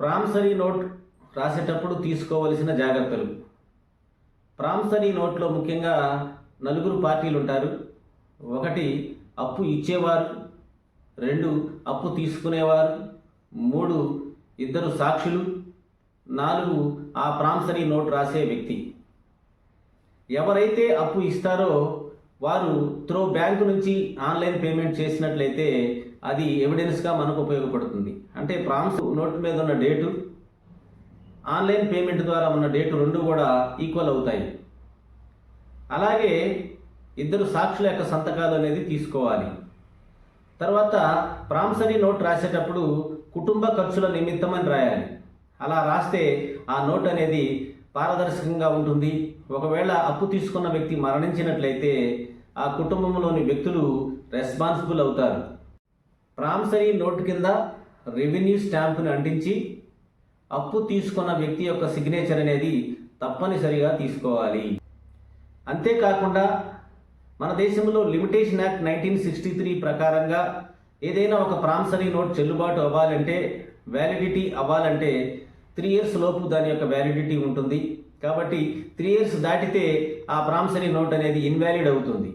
Promissory note రాసేటప్పుడు తీసుకోవలసిన జాగ్రత్తలు. ప్రామిసరీ నోట్లో ముఖ్యంగా నలుగురు పార్టీలు ఉంటారు ఒకటి అప్పు ఇచ్చేవారు. రెండు అప్పు తీసుకునేవారు. మూడు ఇద్దరు సాక్షులు. నాలుగు ఆ ప్రామిసరీ నోట్ రాసే వ్యక్తి. ఎవరైతే అప్పు ఇస్తారో వారు త్రో బ్యాంకు నుంచి ఆన్లైన్ పేమెంట్ చేసినట్లయితే అది ఎవిడెన్స్గా మనకు ఉపయోగపడుతుంది. అంటే ప్రామ్స్ నోట్ మీద ఉన్న డేటు ఆన్లైన్ పేమెంట్ ద్వారా ఉన్న డేటు రెండు కూడా ఈక్వల్ అవుతాయి. అలాగే ఇద్దరు సాక్షుల యొక్క సంతకాలు అనేది తీసుకోవాలి. తర్వాత ప్రామిసరీ నోట్ రాసేటప్పుడు కుటుంబ ఖర్చుల నిమిత్తం అని రాయాలి. అలా రాస్తే ఆ నోట్ అనేది పారదర్శకంగా ఉంటుంది. ఒకవేళ అప్పు తీసుకున్న వ్యక్తి మరణించినట్లయితే ఆ కుటుంబంలోని వ్యక్తులు రెస్పాన్సిబుల్ అవుతారు. ప్రామిసరీ నోట్ కింద రెవెన్యూ స్టాంపుని అంటించి అప్పు తీసుకున్న వ్యక్తి యొక్క సిగ్నేచర్ అనేది తప్పనిసరిగా తీసుకోవాలి. అంతేకాకుండా మన దేశంలో limitation act nineteen sixty three ప్రకారంగా ఏదైనా ఒక ప్రామిసరీ నోట్ చెల్లుబాటు అవ్వాలంటే వ్యాలిడిటీ అవ్వాలంటే త్రీ ఇయర్స్ లోపు దాని యొక్క వ్యాలిడిటీ ఉంటుంది. కాబట్టి త్రీ ఇయర్స్ దాటితే ఆ ప్రామిసరీ నోట్ అనేది ఇన్వాలిడ్ అవుతుంది.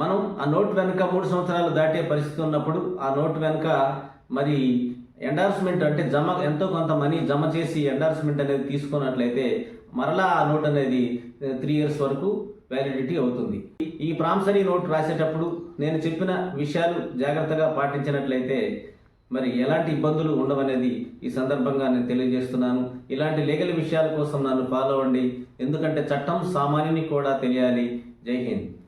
మనం ఆ నోట్ వెనుక మూడు సంవత్సరాలు దాటే పరిస్థితి ఉన్నప్పుడు ఆ నోట్ వెనుక మరి ఎండార్స్మెంట్ అంటే జమ ఎంతో కొంత మనీ జమ చేసి ఎండార్స్మెంట్ అనేది తీసుకున్నట్లయితే మరలా ఆ నోట్ అనేది త్రీ ఇయర్స్ వరకు వ్యాలిడిటీ అవుతుంది. ఈ ప్రామిసరీ నోట్ రాసేటప్పుడు నేను చెప్పిన విషయాలు జాగ్రత్తగా పాటించినట్లయితే మరి ఎలాంటి ఇబ్బందులు ఉండవనేది ఈ సందర్భంగా నేను తెలియజేస్తున్నాను. ఇలాంటి లీగల్ విషయాల కోసం నన్ను ఫాలో అవ్వండి. ఎందుకంటే చట్టం సామాన్యుని కూడా తెలియాలి. జై హింద్.